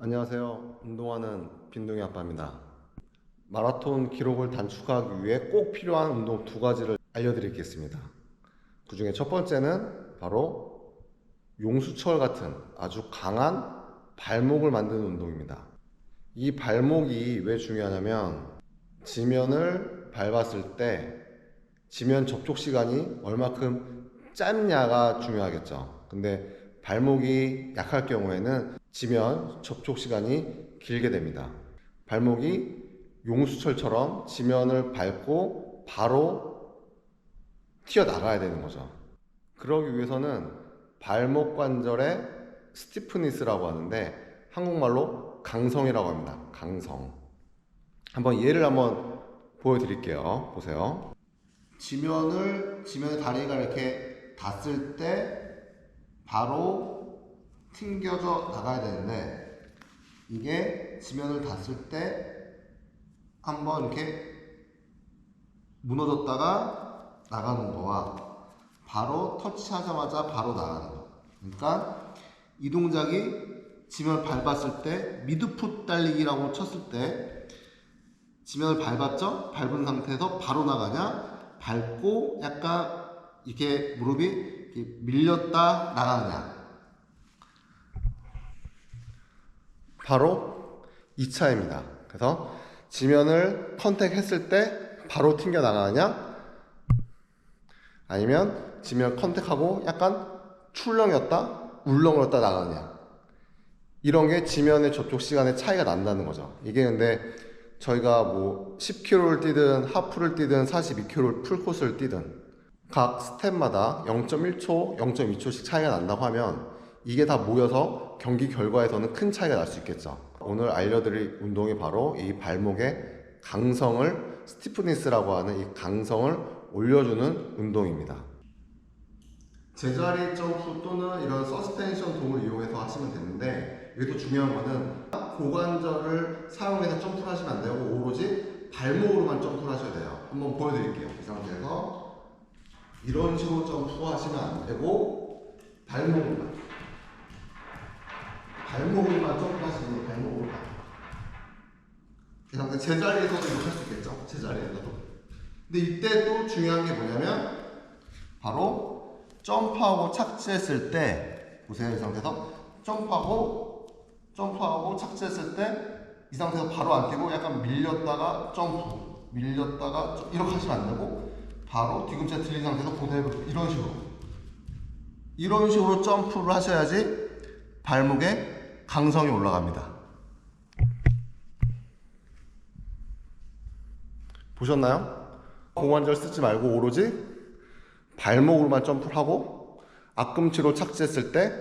안녕하세요. 운동하는 빈둥이 아빠입니다. 마라톤 기록을 단축하기 위해 꼭 필요한 운동 두 가지를 알려드리겠습니다. 그 중에 첫 번째는 바로 용수철 같은 아주 강한 발목을 만드는 운동입니다. 이 발목이 왜 중요하냐면 지면을 밟았을 때 지면 접촉 시간이 얼마큼 짧냐가 중요하겠죠. 근데 발목이 약할 경우에는 지면 접촉 시간이 길게 됩니다. 발목이 용수철처럼 지면을 밟고 바로 튀어나가야 되는 거죠. 그러기 위해서는 발목 관절의 스티프니스라고 하는데 한국말로 강성이라고 합니다. 강성. 한번 예를 한번 보여드릴게요. 보세요. 지면을 지면의 다리가 이렇게 닿았을 때 바로 튕겨져 나가야 되는데 이게 지면을 닿았을 때 한번 이렇게 무너졌다가 나가는 거와 바로 터치하자마자 바로 나가는 거. 그러니까 이 동작이 지면을 밟았을 때 미드풋 달리기라고 쳤을 때 지면을 밟았죠? 밟은 상태에서 바로 나가냐? 밟고 약간 이렇게 무릎이 이렇게 밀렸다 나가느냐? 바로 2차입니다. 그래서 지면을 컨택했을 때 바로 튕겨 나가느냐? 아니면 지면 컨택하고 약간 출렁였다, 울렁였다 나가느냐? 이런 게 지면의 접촉 시간의 차이가 난다는 거죠. 이게 근데 저희가 뭐 10km를 뛰든 하프를 뛰든 42km 풀코스를 뛰든 각 스텝마다 0.1초, 0.2초씩 차이가 난다고 하면 이게 다 모여서 경기 결과에서는 큰 차이가 날 수 있겠죠. 오늘 알려드릴 운동이 바로 이 발목의 강성을 스티프니스라고 하는 이 강성을 올려주는 운동입니다. 제자리 점프 또는 이런 서스펜션 도구를 이용해서 하시면 되는데 여기서 중요한 거는 고관절을 사용해서 점프를 하시면 안 되고 오로지 발목으로만 점프를 하셔야 돼요. 한번 보여드릴게요. 이 상태에서 이런 식으로 점프 하시면 안 되고 발목으로만 발목으로만 거예요. 발목으로만 이 상태 제자리에서도 이렇게 할 수 있겠죠. 제자리에서도 근데 이때 또 중요한 게 뭐냐면 바로 점프하고 착지했을 때 보세요 이 상태에서 점프하고 점프하고 착지했을 때 이 상태에서 바로 안 뛰고 약간 밀렸다가 점프 밀렸다가 점- 이렇게 하시면 안 되고 바로 뒤꿈치 들린 상태에서 그대로 이런 식으로 이런 식으로 점프를 하셔야지 발목에 강성이 올라갑니다 보셨나요? 고관절 쓰지 말고 오로지 발목으로만 점프를 하고 앞꿈치로 착지했을 때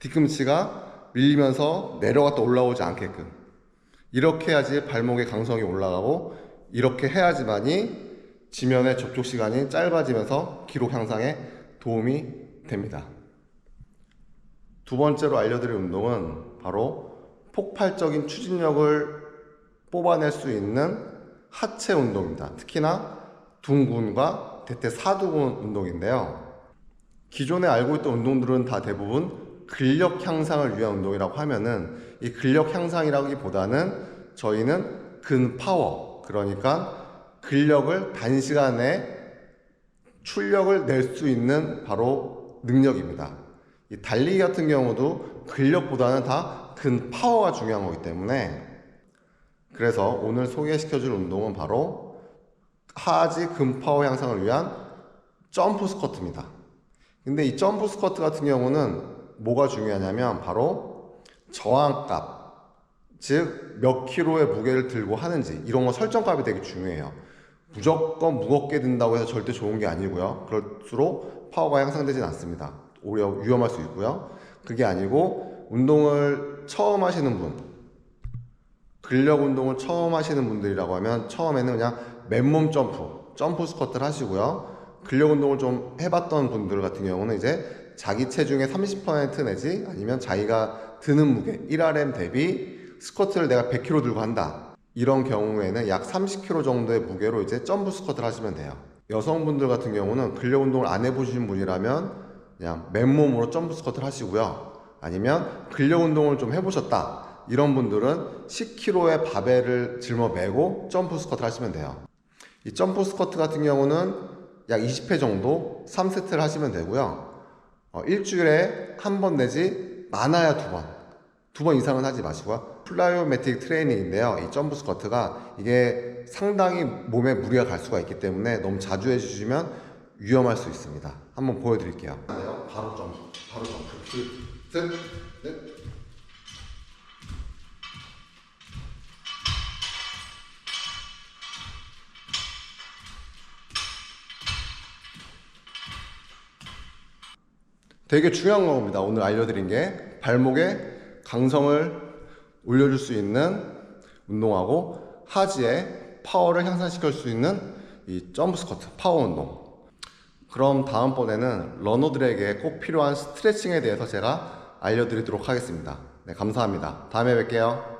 뒤꿈치가 밀리면서 내려갔다 올라오지 않게끔 이렇게 해야지 발목의 강성이 올라가고 이렇게 해야지만이 지면의 접촉 시간이 짧아지면서 기록 향상에 도움이 됩니다. 두 번째로 알려드릴 운동은 바로 폭발적인 추진력을 뽑아낼 수 있는 하체 운동입니다. 특히나 둥근과 대퇴 사두근 운동인데요. 기존에 알고 있던 운동들은 다 대부분 근력 향상을 위한 운동이라고 하면은 이 근력 향상이라기보다는 저희는 근파워 그러니까 근력을 단시간에 출력을 낼 수 있는 바로 능력입니다. 이 달리기 같은 경우도 근력보다는 다 근 파워가 중요한 거기 때문에 그래서 오늘 소개시켜 줄 운동은 바로 하지 근 파워 향상을 위한 점프 스쿼트입니다. 근데 이 점프 스쿼트 같은 경우는 뭐가 중요하냐면 바로 저항값, 즉 몇 킬로의 무게를 들고 하는지 이런 거 설정값이 되게 중요해요. 무조건 무겁게 든다고 해서 절대 좋은 게 아니고요. 그럴수록 파워가 향상되진 않습니다. 오히려 위험할 수 있고요. 그게 아니고 운동을 처음 하시는 분, 근력 운동을 처음 하시는 분들이라고 하면 처음에는 그냥 맨몸 점프, 점프 스쿼트를 하시고요. 근력 운동을 좀 해봤던 분들 같은 경우는 이제 자기 체중의 30% 내지 아니면 자기가 드는 무게 1RM 대비 스쿼트를 내가 100kg 들고 한다. 이런 경우에는 약 30kg 정도의 무게로 이제 점프 스쿼트를 하시면 돼요. 여성분들 같은 경우는 근력 운동을 안 해보신 분이라면 그냥 맨몸으로 점프 스쿼트를 하시고요. 아니면 근력 운동을 좀 해보셨다. 이런 분들은 10kg의 바벨을 짊어 매고 점프 스쿼트 하시면 돼요. 이 점프 스쿼트 같은 경우는 약 20회 정도 3세트를 하시면 되고요. 어, 일주일에 한 번 내지 많아야 두 번. 두 번 이상은 하지 마시고요. 플라이오매틱 트레이닝인데요. 이 점프 스쿼트가 이게 상당히 몸에 무리가 갈 수가 있기 때문에 너무 자주 해주시면 위험할 수 있습니다. 한번 보여드릴게요. 바로 점프, 바로 점프. 둘, 셋, 넷. 되게 중요한 겁니다. 오늘 알려드린 게 발목에 강성을 올려줄 수 있는 운동하고 하지에 파워를 향상시킬 수 있는 이 점프 스쿼트 파워 운동. 그럼 다음번에는 러너들에게 꼭 필요한 스트레칭에 대해서 제가 알려드리도록 하겠습니다. 네, 감사합니다. 다음에 뵐게요.